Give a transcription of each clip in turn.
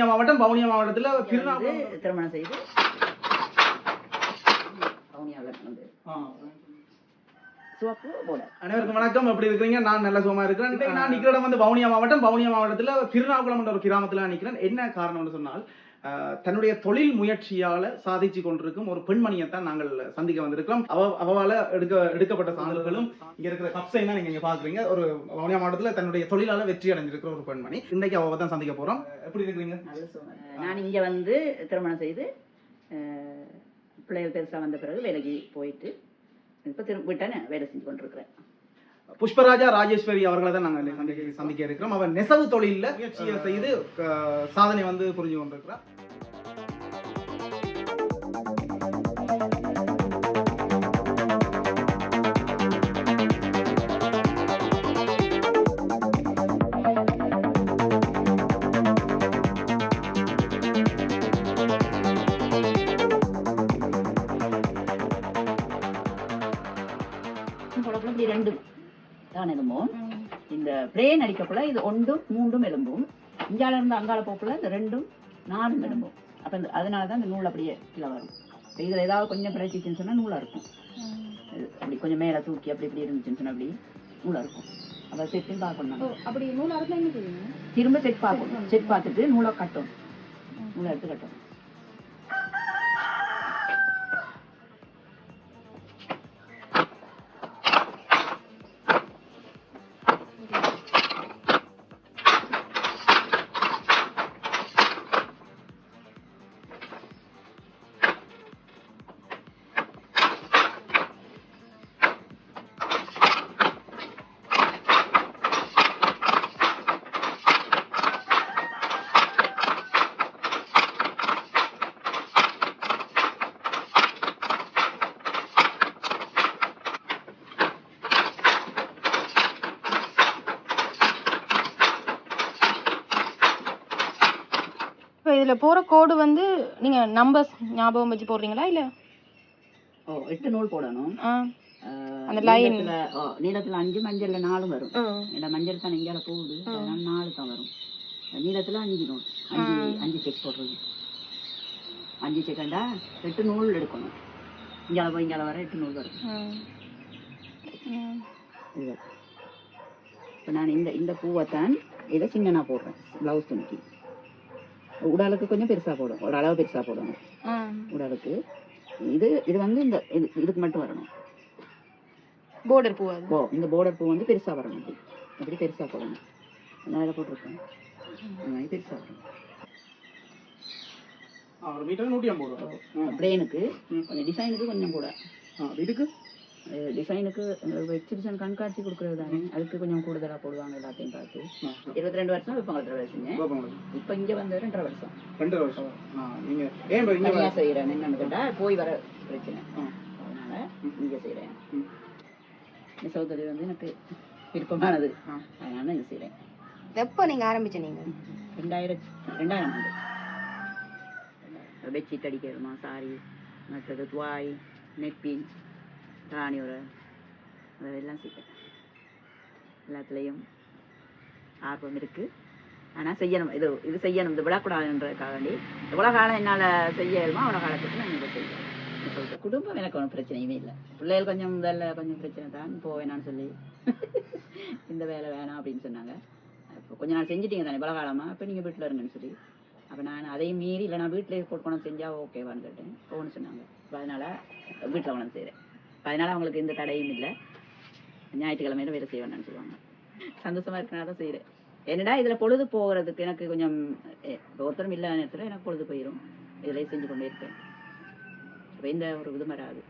வவுனியா மாவட்டம் வவுனியா மாவட்டத்துல திருநாவுக்கரம் திருமணம் செய்து அனைவருக்கும் வணக்கம். எப்படி இருக்கிறீங்க? நான் நல்ல சுகமா இருக்கிறேன். நான் நிக்கிற இடம் வந்து வவுனியா மாவட்டம். வவுனியா மாவட்டத்துல திருநாவுக்குளம் என்ற ஒரு கிராமத்துல நான் நிக்கிறேன் என்ன காரணம்னு சொன்னால் தன்னுடைய தொழில் முயற்சியால சாதிச்சு கொண்டிருக்கும் ஒரு பெண்மணியை தான் நாங்கள் சந்திக்க வந்திருக்கிறோம். அவ அவவால எடுக்க எடுக்கப்பட்ட சான்றுகளும் இங்க இருக்கிற கப்ஸை தான் நீங்க பாக்குறீங்க ஒரு வவுனியா மாவட்டத்துல தன்னுடைய தொழிலால வெற்றி அடைஞ்சிருக்கிற ஒரு பெண்மணி. இன்னைக்கு அவ தான் சந்திக்க போறோம். எப்படி இருக்கிறீங்க? நல்ல நான் இங்கே வந்து திருமணம் செய்து பிள்ளைகள் பெருசாக வந்த பிறகு வேலைக்கு போயிட்டு இப்போ திரும்ப வேலை செஞ்சு கொண்டிருக்கிறேன். புஷ்பராஜா ராஜேஸ்வரி அவர்களை தான் நாங்கள் சந்திக்க சந்திக்க இருக்கிறோம். அவர் நெசவு தொழிலில் முயற்சியை செய்து சாதனை வந்து புரிஞ்சு கொண்டிருக்கிறார். பிளேன் அடிக்கப்போல இது ஒன்றும் மூன்றும் எலும்பும். இங்கால இருந்து அங்கால போக்குள்ள இந்த ரெண்டும் நாலும் எலும்பும். அப்போ இந்த அதனால தான் இந்த நூல் அப்படியே கீழே வரும். இதுல ஏதாவது கொஞ்சம் பிரச்சிச்சுன்னு சொன்னா நூலா இருக்கும். அப்படி கொஞ்சம் மேலே தூக்கி அப்படி இப்படி இருந்துச்சுன்னு சொன்னா அப்படி நூலா இருக்கும். அப்போ செட்டும் பார்க்கணும். அப்படி நூல் அறுத்தா என்ன திரும்ப செட் பார்க்கணும். செட் பார்த்துட்டு நூலை கட்டணும். நூலை எடுத்து கட்டணும். இதுல போற கோடு வந்து நீங்க நம்பர்ஸ் ஞாபகம் வச்சு போடுறீங்களா இல்ல? ஓ எட்டு நூல் போடணும். அந்த line. நீளத்துல அஞ்சு மஞ்சள்ல நாலு வரும். ம். ஏன்னா மஞ்சள் தான் எங்கேயால போகுது. அதனால நாலு தான் வரும். நீளத்துல அஞ்சு நூல். அஞ்சு அஞ்சு செக் போடுறது. அஞ்சு செகண்டா எட்டு நூல் எடுக்கணும். இங்கால போய் இங்கால வர எட்டு நூல் வரும் இப்போ நான் இந்த இந்த பூவைத்தான் இதை சின்னனா போடுறேன் ப்ளவுஸ் துணிக்கு. உடலுக்கு கொஞ்சம் பெருசா போடும் ஒரு அளவு பெருசா போடணும். ஆ. உடலுக்கு இது இது வந்து இந்த இது இதுக்கு மட்டும் வரணும். Border பூ ஓ இந்த border பூ வந்து பெருசா வரணும். இப்படி இப்படி பெருசா போடணும். நான் இதில் போட்டிருக்கேன். இந்த மாதிரி பெருசா வரணும். மீட்டர் நூற்றி ஐம்பது ரூபா. பிளேனுக்கு கொஞ்சம் டிசைனுக்கு கொஞ்சம் கூட ஆ, இதுக்கு டிசைனுக்கு எக்ஸிபிஷன் கண்காட்சி கொடுக்குறது தானே? அதுக்கு கொஞ்சம் கூடுதலா போடுவாங்க எல்லாத்தையும் பார்த்து. இருபத்தி ரெண்டு வருஷம் வெப்பங்கலத்தில் வேலை. இப்போ இங்க வந்து ரெண்டரை வருஷம். ரெண்டு வருஷம். ஆ, நீங்க ஏன் இங்க தனியா செய்யறேன். என்னன்னு கேட்டா போய் வர பிரச்சனை. ஆ. அதனால இங்க. நெசவு தொழில் வந்து எனக்கு விருப்பமானது. அதனால இது செய்யறேன். எப்போ நீங்க ஆரம்பிச்ச நீங்க? ரெண்டாயிரத்தி ரெண்டாயிரம் ஆண்டு. பெட்ஷீட் அடிக்கிறதுமா சாரி மற்றது துவாய் நெக்பின் ராணி உரை அதெல்லாம் செய்வேன். எல்லாத்துலேயும் ஆர்வம் இருக்கு. ஆனால் செய்யணும். இது இது செய்யணும். இது விடக்கூடாதுன்றதுக்காக வேண்டி எவ்வளோ காலம் என்னால் செய்ய இயலுமோ? அவ்வளோ காலத்துக்கு நான் இதை செய்வேன் சொல்லிட்டு குடும்பம் எனக்கு ஒன்றும் பிரச்சனையுமே இல்லை. பிள்ளைகள் கொஞ்சம் முதல்ல கொஞ்சம் பிரச்சனை தான். போவேனான்னு சொல்லி. இந்த வேலை வேணாம் அப்படின்னு சொன்னாங்க. அப்போ கொஞ்ச நாள் செஞ்சிட்டீங்க தானே இவ்வளோ காலமாக அப்போ நீங்கள் வீட்டில் இருங்கன்னு சொல்லி. அப்போ நான் அதையும் மீறி இல்லை நான் வீட்டிலே போட்டு கொண்டு செஞ்சால் ஓகேவான்னு கேட்டேன் போகணும்னு சொன்னாங்க. இப்போ அதனால் வீட்டில் கொண்டு செய்கிறேன் அதனால அவங்களுக்கு எந்த தடையும் இல்லை. ஞாயிற்றுக்கிழமையில வேலை செய்ய வேண்டாம்னு சொல்லுவாங்க சந்தோஷமா இருக்கனால தான் செய்கிறேன் என்னடா இதில் பொழுது போகிறதுக்கு எனக்கு கொஞ்சம் ஒருத்தரும் இல்லாத நேரத்தில் எனக்கு பொழுது போயிடும் இதிலே செஞ்சு கொண்டே இருப்பேன். அப்போ எந்த ஒரு இது வராது.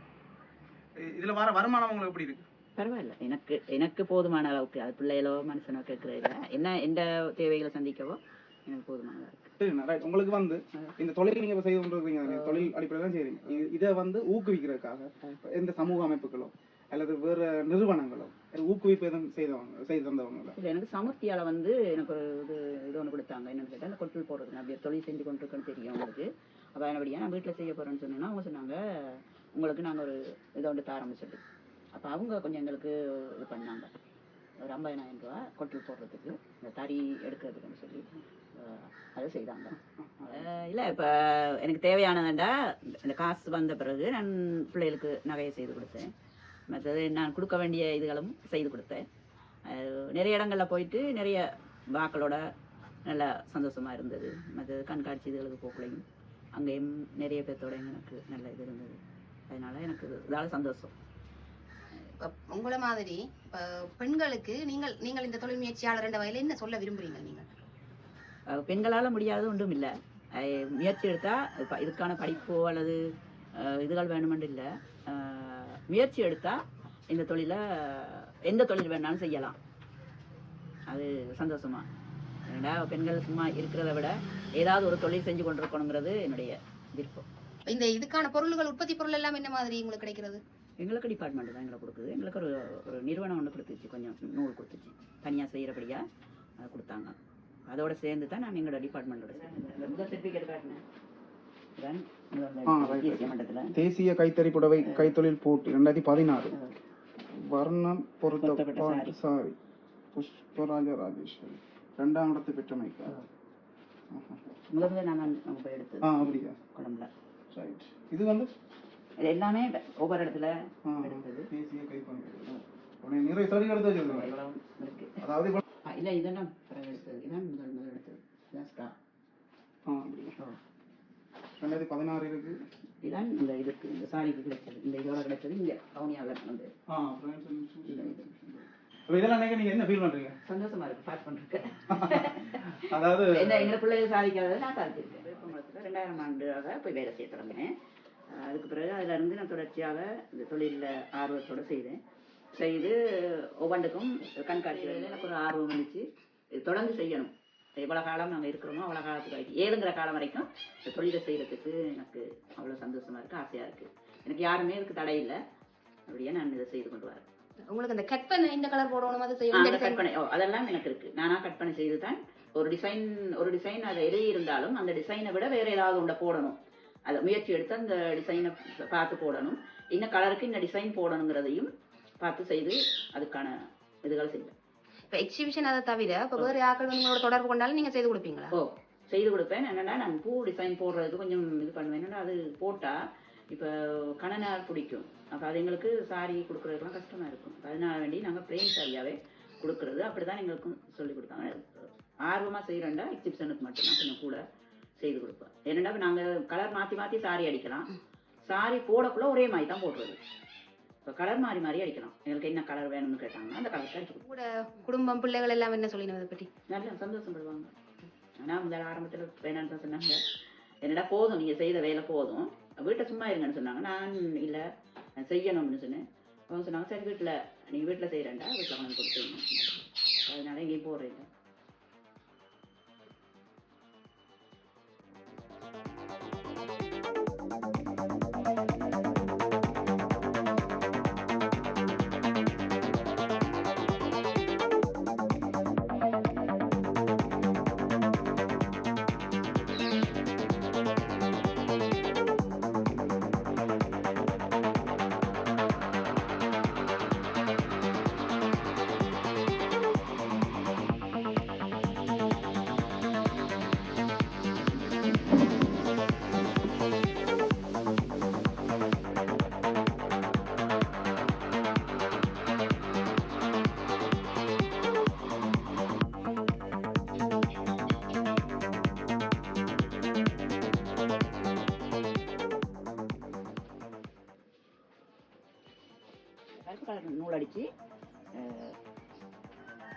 இதுல வர வருமானம் உங்களுக்கு எப்படி இருக்கு? பரவாயில்ல. எனக்கு எனக்கு போதுமான அளவுக்கு. அது பிள்ளைகளோ மனுஷனோ கேட்கறதில்ல என்ன எந்த தேவைகளை சந்திக்கவோ எனக்கு போதுமானதா இருக்கு. சரிண்ணா ரைட் உங்களுக்கு வந்து இந்த தொழில் நீங்க இப்ப செய்து கொண்டிருக்கீங்க தொழில் அடிப்படையில் தான் செய்றீங்க. இது- வந்து ஊக்குவிக்கிறதுக்காக எந்த சமூக அமைப்புகளோ அல்லது வேற நிறுவனங்களோ ஊக்குவிப்பு எதுவும் செய்தவங்க செய்து தந்தவங்க இல்லை எனக்கு சமுர்த்தியால வந்து எனக்கு ஒரு இது இது ஒன்று கொடுத்தாங்க. என்னன்னு கேட்டால் அந்த கொட்டில் போடுறது. நான் அப்படியே தொழில் செஞ்சு கொண்டு இருக்கேன்னு தெரியும் உங்களுக்கு அப்போ என்னபடியா நான் வீட்டில் செய்ய போறேன்னு சொன்னேன்னா அவங்க சொன்னாங்க உங்களுக்கு நாங்கள் ஒரு இதை ஒன்று சொல்லி அப்போ அவங்க கொஞ்சம் எங்களுக்கு இது பண்ணாங்க. ஒரு ஐம்பதாயிரம் ரூபா கொட்டில் போடுறதுக்கு இந்த தறி எடுக்கிறதுக்குன்னு சொல்லி அதை செய்தாங்க. இல்லை இப்போ எனக்கு தேவையானதுண்டா இந்த காசு வந்த பிறகு நான் பிள்ளைகளுக்கு நகையை செய்து கொடுத்தேன். மற்றது நான் கொடுக்க வேண்டிய இதுகளும் செய்து கொடுத்தேன். நிறைய இடங்களில் போயிட்டு நிறைய வாக்களோட நல்லா சந்தோஷமாக இருந்தது. மற்றது கண்காட்சி இதுகளுக்கு போகலையும். அங்கேயும் நிறைய பேர்த்தோட எனக்கு நல்ல இது இருந்தது. அதனால எனக்கு இதால சந்தோஷம். உங்கள மாதிரி இப்ப பெண்களுக்கு நீங்கள் நீங்கள் இந்த தொழில் முயற்சியாளர் என்ற வகையில என்ன சொல்ல விரும்புறீங்க நீங்க அஹ் பெண்களால் முடியாத ஒன்றும் இல்லை. முயற்சி எடுத்தால் இதுக்கான படிப்போ அல்லது இதுகள் வேணுமென்று இல்லை. முயற்சி எடுத்தால் இந்த தொழிலை எந்த தொழில் வேணாலும் செய்யலாம். அது சந்தோஷமா. ஏன்னா பெண்கள் சும்மா இருக்கிறத விட ஏதாவது ஒரு தொழில் செஞ்சு கொண்டிருக்கணுங்கிறது என்னுடைய விருப்பம். இந்த இதுக்கான பொருள்கள் உற்பத்தி பொருள் எல்லாம் என்ன மாதிரி உங்களுக்கு கிடைக்கிறது? எங்களுக்கு டிபார்ட்மெண்ட் தான் எங்களுக்கு கொடுக்குது. எங்களுக்கு ஒரு ஒரு நிறுவனம் ஒன்று கொடுத்துச்சு. கொஞ்சம் நூல் கொடுத்துச்சு. தனியாக செய்கிறபடியாக அதை கொடுத்தாங்க. அதோட சேர்ந்து தான் நான் எங்களோட டிபார்ட்மெண்ட்டோட right. தேசிய கைத்தறி புடவை கைத்தொழில் போட்டி ரெண்டாயிரத்தி பதினாறு. வர்ணம் பொருத்தப்பட்ட சாரி புஷ்பராஜ ராஜேஸ்வரி. ரெண்டாம் இடத்தை பெற்றமைக்கா முதல் முதல்ல நான் போய் எடுத்தது ஆ அப்படியா? குழம்புல. ரைட் இது வந்து இது எல்லாமே ஒவ்வொரு இடத்துல எடுத்தது. இருக்கு? அதாவது இப்ப- ஆ, இல்லை இதெல்லாம் பிறகு எடுத்தது. இதான் முதல் முதல் எடுத்தது. இதான் ஸ்டார் ஆ அப்படியா? ரெண்டாயிரத்தி பதினாறு இருக்கு. இதான் இந்த இதுக்கு இந்த சாரிக்கு கிடைச்சது. இந்த இதோட கிடைச்சது. இங்கே கவுனியாவில். அப்ப இதெல்லாம் நீங்க நீங்க என்ன ஃபீல் பண்றீங்க? சந்தோஷமா இருக்கு. பாஸ் பண்ணிருக்கேன் அதாவது என்ன எங்க பிள்ளைகள் சாதிக்காததை நான் சாதிச்சிருக்கேன். ரெண்டாயிரம் ஆண்டாக போய் வேலை செய்ய தொடங்கினேன். அதுக்கு பிறகு அதுல இருந்து நான் தொடர்ச்சியாக இந்த தொழிலில் ஆர்வத்தோட செய்தேன். செய்து ஒவ்வொன்றுக்கும் கண்காட்சிகள் எனக்கு ஒரு ஆர்வம் இருந்துச்சு இது தொடர்ந்து செய்யணும். எவ்வளோ காலம் நாங்கள் இருக்கிறோமோ அவ்வளோ காலத்துக்கு வரைக்கும் ஏழுங்கிற காலம் வரைக்கும் இந்த தொழிலை செய்யறதுக்கு எனக்கு அவ்வளோ சந்தோஷமா இருக்கு ஆசையா இருக்கு. எனக்கு யாருமே இதுக்கு தடை இல்லை. அப்படியே நான் இதை செய்து கொண்டு வரேன். உங்களுக்கு இந்த கட் பண்ண இந்த கலர் போடணும் அது செய்யணும் அந்த கற்பனை ஓ அதெல்லாம் எனக்கு இருக்கு. நானா கற்பனை செய்து தான் ஒரு டிசைன் ஒரு டிசைன் அதை எழுதி இருந்தாலும் அந்த டிசைனை விட வேற ஏதாவது ஒன்றை போடணும். அதை முயற்சி எடுத்து அந்த டிசைனை பார்த்து போடணும். இந்த கலருக்கு இந்த டிசைன் போடணுங்கிறதையும் பார்த்து செய்து அதுக்கான இதுகள் செய்வேன் இப்ப எக்ஸிபிஷன் அதை தவிர இப்ப வேற யாக்கள் உங்களோட தொடர்பு கொண்டாலும் நீங்க செய்து கொடுப்பீங்களா? ஓ செய்து கொடுப்பேன். என்னன்னா நான் பூ டிசைன் போடுறதுக்கு கொஞ்சம் இது பண்ணுவேன். என்னன்னா அது போட்டா இப்போ கணநாள் பிடிக்கும். அப்போ அது எங்களுக்கு சாரி கொடுக்குறதுக்குலாம் கஷ்டமா இருக்கும். அதனால வேண்டி நாங்கள் பிளெயின் சாரியாவே கொடுக்குறது அப்படிதான் எங்களுக்கும் சொல்லி கொடுத்தாங்க. ஆர்வமா செய்கிறேன்டா எக்ஸிபிஷனுக்கு மட்டும்தான் கொஞ்சம் கூட. செய்து கொடுப்பேன் ஏன்னா நாங்கள் கலர் மாற்றி மாற்றி சாரி அடிக்கலாம். சாரி போடக்குள்ள ஒரே மாதிரி தான் போடுறது. இப்போ கலர் மாறி மாறி அடிக்கலாம். எங்களுக்கு என்ன கலர் வேணும்னு கேட்டாங்கன்னா அந்த கலர் அடிச்சு கூட குடும்பம் பிள்ளைகள் எல்லாம் என்ன சொல்லினோம் அதை பற்றி நல்லா சந்தோஷப்படுவாங்க. ஆனால் முதல் ஆரம்பத்தில் வேணான்னு தான் சொன்னாங்க. என்னடா போதும் நீங்கள் செய்த வேலை போதும். வீட்டை சும்மா இருங்கன்னு சொன்னாங்க. நான் இல்லை செய்யணும்னு சொன்னேன். அவங்க சொன்னாங்க சரி வீட்டில் நீங்கள் வீட்டில் செய்கிறேன்டா வீட்டில் வந்து கொடுத்துருங்க. அதனால எங்கேயும் போடுறேன்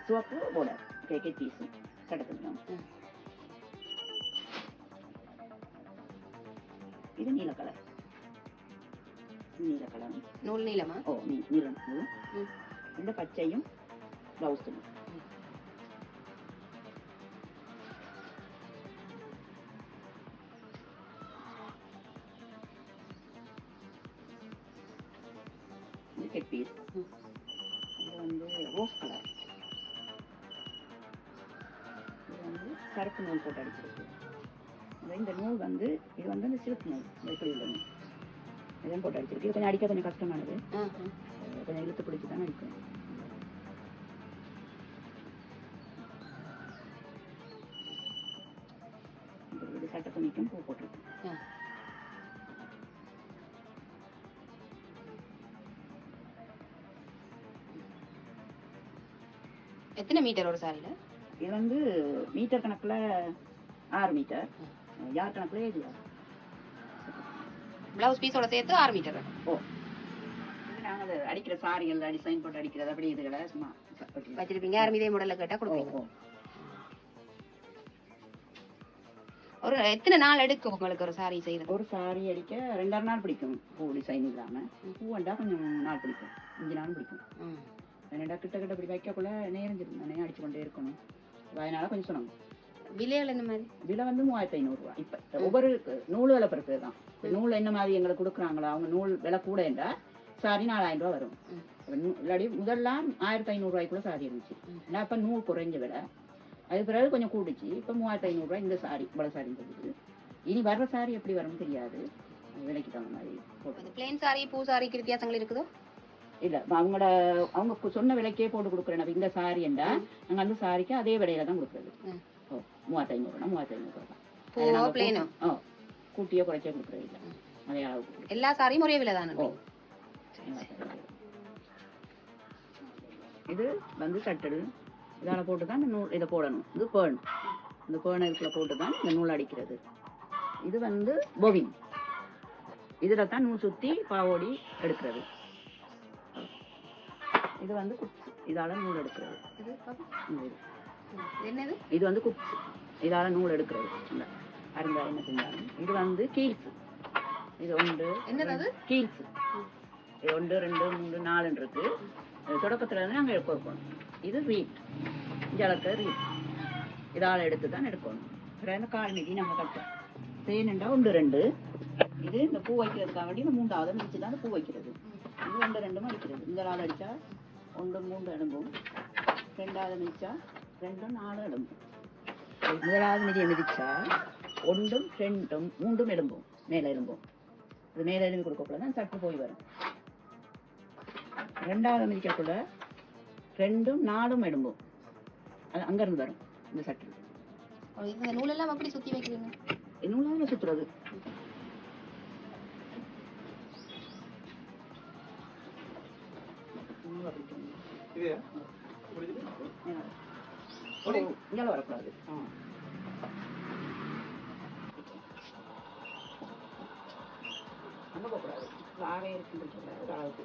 சிவப்பு போர்டர் கேக்கே பீஸு கடத்துக்கணும் இது நீல கலர் நீல கலர் நூல் நீளமா ஓ நீ நீலம் நூல் ம். இந்த பச்சையும் ப்ளவுஸும் நூல் போட்டு அடிச்சிருக்கு. இது இந்த நூல் வந்து இது வந்து இந்த சில்க் நூல் இந்த இப்படி உள்ள நூல். இதையும் போட்டு அடிச்சிருக்கு. இது கொஞ்சம் அடிக்க கொஞ்சம் கஷ்டமானது. கொஞ்சம் இழுத்து பிடிச்சி தான் அடிக்கணும் சட்ட துணிக்கும் பூ போட்டிருக்கேன் ஆ. எத்தனை மீட்டர் ஒரு சாரியில இது வந்து மீட்டர் கணக்குல ஆறு மீட்டர். யார் கணக்குல யார் பிளவுஸ் பீஸோட சேர்த்து ஆறு மீட்டர். ஓ. இது நாங்கள் அது அடிக்கிற சாரிகள் டிசைன் போட்டு அடிக்கிறது அப்படி இதுகளை சும்மா வச்சிருப்பீங்க யாரும் இதே மாடல்ல கேட்டா ஓ, கொடுப்பீங்க. ஓ. ஒரு எத்தனை நாள் எடுக்கும் உங்களுக்கு ஒரு சாரி செய்யறது? ஒரு சாரி அடிக்க ரெண்டாறு நாள் பிடிக்கும் பூ டிசைன் இல்லாம. பூ வந்தா கொஞ்சம் நாள் பிடிக்கும் அஞ்சு நாள் பிடிக்கும். என்னடா கிட்ட கிட்ட இப்படி வைக்கக்குள்ள நேரஞ்சிருந்தானே அடிச்சு கொண்டே இருக்கணும். அதனால கொஞ்சம் சொன்னாங்க. விலைகள் என்ன மாதிரி? விலை வந்து மூவாயிரத்தி ஐநூறுரூவா இப்போ ஒவ்வொரு நூல் விலை பொறுத்து தான் நூல் என்ன மாதிரி எங்களுக்கு கொடுக்குறாங்களோ அவங்க நூல் விலை கூட என்றா சாரி நாலாயிரம் ரூபா வரும். இல்லாட்டி முதல்லாம் ஆயிரத்தி ஐநூறுரூவாய்க்குள்ள சாரி இருந்துச்சு. நான் இப்போ நூல் குறைஞ்ச விலை. அது பிறகு கொஞ்சம் கூடிச்சு. இப்போ மூவாயிரத்தி ஐநூறுரூவா இந்த சாரி இவ்வளோ சாரின்னு சொல்லுது இனி வர்ற சாரி எப்படி வரும்னு தெரியாது. விலைக்கு தகுந்த மாதிரி பிளேன் சாரி பூ சாரிக்கு வித்தியாசங்கள் இருக்குதோ? இல்ல அவங்களோட அவங்க சொன்ன விலைக்கே போட்டு கொடுக்குறேன். இந்த சாரி என்றா நாங்க அந்த சாரிக்கு அதே விலையில தான் கொடுக்குறது. ஓ மூவாயிரத்தி ஐநூறுனா மூவாயிரத்தி ஐநூறு கூட்டி- ஓ கூட்டியோ குறைச்சோ கொடுக்குறது இல்ல. அதே அளவுக்கு. எல்லா சாரியும் ஒரே விலை தானே? ஓ. இது வந்து சட்டல் இதால போட்டு தான் இந்த நூல் இதை போடணும். இது பேர்ன். இந்த பேர்ன் இதுக்குள்ள போட்டு தான் இந்த நூல் அடிக்கிறது. இது வந்து பொவின் இதுல தான் நூல் சுத்தி பாவோடி எடுக்கிறது. இது வந்து குச்சி இதால நூல் எடுக்கிறது. என்னது? இது வந்து குச்சி இதால நூல் எடுக்கிறது. இந்த அருந்தா என்ன செஞ்சாலும் இது வந்து கீல்ஸ். இது ஒன்று என்னது? கீல்ஸ். இது ஒன்று ரெண்டு மூணு நாலுன்னு இருக்கு. இது தொடக்கத்துல இருந்து நாங்க எடுக்க வைப்போம். இது ரீட் ஜலக்க ரீட் இதால எடுத்து தான் எடுக்கணும் இந்த கால் மிதி நம்ம கட்டோம் தேனண்டா ஒன்று ரெண்டு. இது இந்த பூ வைக்கிறதுக்காக வேண்டி இந்த மூன்றாவது மிதிச்சு தான் பூ வைக்கிறது. இது ஒன்று ரெண்டும் அடிக்கிறது இந்த நாள் அடிச்சா ஒன்று மூன்று எலும்பும் ரெண்டாவது மிதிச்சா ரெண்டும் நாலு எலும்பும் முதலாவது மிதியை மிதிச்சா ஒன்றும் ரெண்டும் மூன்றும் எலும்பும் மேல எலும்பும். இது மேல எலும்பி கொடுக்கக்குள்ள தான் சட்டு போய் வரும். ரெண்டாவது மிதிக்கக்குள்ள ரெண்டும் நாலும் எலும்பும். அது அங்கிருந்து வரும் இந்த சட்டு இந்த நூலெல்லாம் எப்படி சுத்தி வைக்கிறீங்க? இன்னும் சுத்துறது? இது? இங்கே வரக்கூடாது. ஆ. ஒரு அளவுக்கு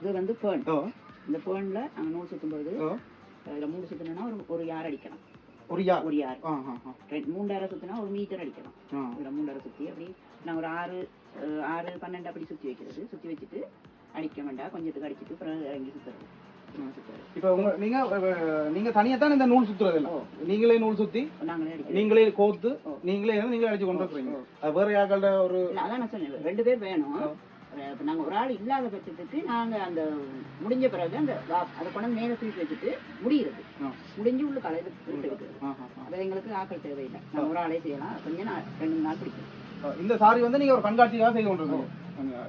இது வந்து ஓ. இந்த பேர்ன்ல நாங்கள் நூல் சுத்தும்போது ஓ. அதில் மூணு சுத்தணும்னா ஒரு ஒரு யார் அடிக்கலாம். ஒரு யார்? ஒரு யார். மூண்டாயிரம் சுத்தினா ஒரு மீட்டர் அடிக்கலாம். இதில் மூண்டாயிரம் சுற்றி அப்படி நான் ஒரு ஆறு ஆறு பன்னெண்டு அப்படி சுற்றி வைக்கிறது. சுற்றி வச்சுட்டு அடிக்க வேண்டாம். கொஞ்சத்துக்கு அடிச்சிட்டு பிறகு இறங்கி சுற்றுறது இப்போ உங்க நீங்க நீங்க தனியா தான் இந்த நூல் சுத்துறது இல்ல? நீங்களே நூல் சுத்தி நாங்களே கோத்து. நீங்களே நீங்களே அடிச்சு கொண்டு ஓ. அது வேற யாருக்கள்ட ஒரு அதான் நான் சொன்னேன். ரெண்டு பேர் வேணும். நாங்க ஒரு ஆள் இல்லாத பட்சத்துக்கு நாங்க அந்த முடிஞ்ச பிறகு அந்த அதை கொண்டு மேல தூக்கி வச்சுட்டு முடிகிறது ஆ. முடிஞ்சு உள்ள கலையில ஆ. அது எங்களுக்கு ஆக்கள் தேவையில்லை. நான் ஒரு ஆளே செய்யலாம். கொஞ்சம் நாள் ரெண்டு நாள் பிடிக்கும். இந்த சாரி வந்து நீங்க ஒரு கண்காட்சியாக செய்து கொண்டிருக்கீங்க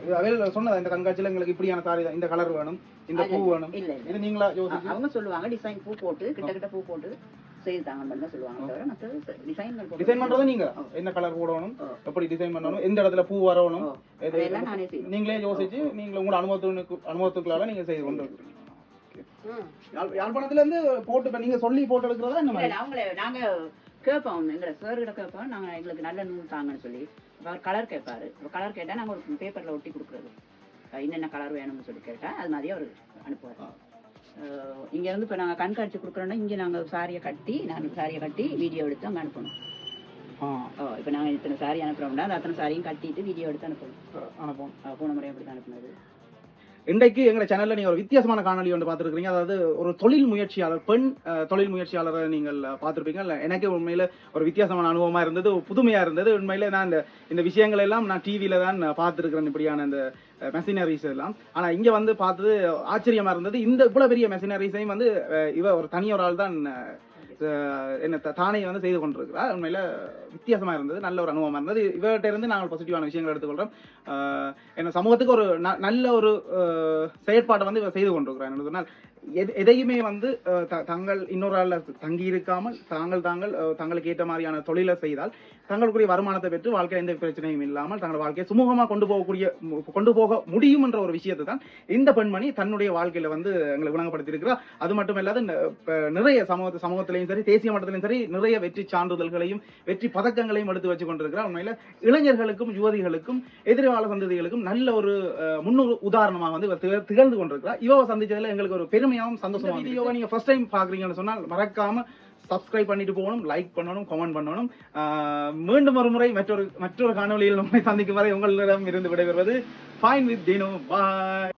இது அவையில் சொன்னதா இந்த கண்காட்சியில எங்களுக்கு இப்படியான சாரி தான். இந்த கலர் வேணும் இந்த பூ வேணும். இது நீங்களா யோசிச்சு? அவங்க சொல்லுவாங்க டிசைன் பூ போட்டு கிட்ட கிட்ட பூ போட்டு டிசைன் பண்றது நீங்க. என்ன கலர் போடணும். எப்படி டிசைன் பண்ணணும் எந்த இடத்துல பூ வரணும் நீங்களே யோசிச்சு நீங்க உங்களோட அனுபவத்துக்கு அனுபவத்துக்குள்ளால நீங்க செய்து கொண்டு யாழ்ப்பாணத்துல இருந்து போட்டு நீங்க சொல்லி போட்டு எடுக்கிறதா என்ன நாங்க கேட்போம் எங்களை சார் கிட்ட கேட்போம். நாங்க எங்களுக்கு நல்ல நூல் தாங்கன்னு சொல்லி. அவர் கலர் கேட்பாரு கலர் கேட்டா நாங்க ஒரு பேப்பர்ல ஒட்டி கொடுக்குறது. என்னென்ன கலர் வேணும்னு சொல்லி கேட்டா அது மாதிரி அவர் அனுப்புவார். ஆ. அஹ் இங்க இருந்து இப்ப நாங்க கண்காட்சி கொடுக்குறோம்னா இங்க நாங்க சாரியை கட்டி நாங்க சாரியை கட்டி வீடியோ எடுத்து அங்க அனுப்பணும். ஆ, ஓ இப்போ நாங்க இத்தனை சாரி அனுப்புறோம்னா அந்த அத்தனை சாரியும் கட்டிட்டு வீடியோ எடுத்து அனுப்பணும். அனுப்போம் அஹ் போன முறை அப்படி தான் அனுப்புனது. இன்றைக்கு எங்களை சேனல்ல நீங்க ஒரு வித்தியாசமான காணொலி ஒன்று பார்த்துருக்கீங்க அதாவது ஒரு தொழில் முயற்சியாளர் பெண் தொழில் முயற்சியாளரை நீங்கள் பார்த்துருப்பீங்க. இல்ல எனக்கு உண்மையில ஒரு வித்தியாசமான அனுபவமா இருந்தது புதுமையா இருந்தது. உண்மையில நான் இந்த இந்த விஷயங்கள் எல்லாம் நான் டிவியில தான் பார்த்துருக்கிறேன் இப்படியான இந்த மெஷினரிஸ் எல்லாம். ஆனா இங்க வந்து பார்த்தது ஆச்சரியமா இருந்தது. இந்த இவ்வளவு பெரிய மெஷினரிஸையும் வந்து இவ ஒரு தனி ஒரு ஆள் தான் என்ன த- தானே வந்து செய்து கொண்டிருக்கிறார். உண்மையில வித்தியாசமா இருந்தது நல்ல ஒரு அனுபவமா இருந்தது. இவர்கிட்ட இருந்து நாங்கள் பாசிட்டிவான விஷயங்கள் எடுத்துக்கொள்றோம். என்ன சமூகத்துக்கு ஒரு ந- நல்ல ஒரு அஹ், செயற்பாட்டை வந்து இவர் செய்து கொண்டிருக்கிறார். என்று சொன்னால் எதையுமே வந்து தங்கள் இன்னொரு ஆள்ல தங்கி இருக்காமல் தாங்கள் தாங்கள் தங்களுக்கு ஏற்ற மாதிரியான தொழிலை செய்தால் தங்களுக்குரிய வருமானத்தை பெற்று வாழ்க்கையில் எந்த பிரச்சனையும் இல்லாமல் தங்கள் வாழ்க்கையை சுமூகமாக கொண்டு போகக்கூடிய கொண்டு போக முடியும் என்ற ஒரு விஷயத்தை தான் இந்த பெண்மணி தன்னுடைய வாழ்க்கையில வந்து எங்களை விளங்கப்படுத்தியிருக்கிறார் அது மட்டும் இல்லாத நிறைய சமூக சமூகத்திலையும் சரி தேசிய மட்டத்திலையும் சரி நிறைய வெற்றி சான்றிதழ்களையும் வெற்றி பதக்கங்களையும் எடுத்து வச்சு கொண்டிருக்கிறார். உண்மையில இளைஞர்களுக்கும் யுவதிகளுக்கும் எதிர்கால சந்ததிகளுக்கும் நல்ல ஒரு முன்னொரு உதாரணமாக வந்து திகழ்ந்து கொண்டிருக்கிறார். இவ சந்திச்சதுல எங்களுக்கு ஒரு பெருமை பெருமையாகவும் சந்தோஷமாகவும் வீடியோவை நீங்க ஃபர்ஸ்ட் டைம் பாக்குறீங்கன்னு சொன்னால் மறக்காம சப்ஸ்கிரைப் பண்ணிட்டு போகணும் லைக் பண்ணணும் கமெண்ட் பண்ணணும். மீண்டும் ஒரு முறை மற்றொரு மற்றொரு காணொளியில் நம்மை சந்திக்கும் வரை உங்களிடம் இருந்து விடைபெறுவது ஃபைன் வித் தீனோ பாய்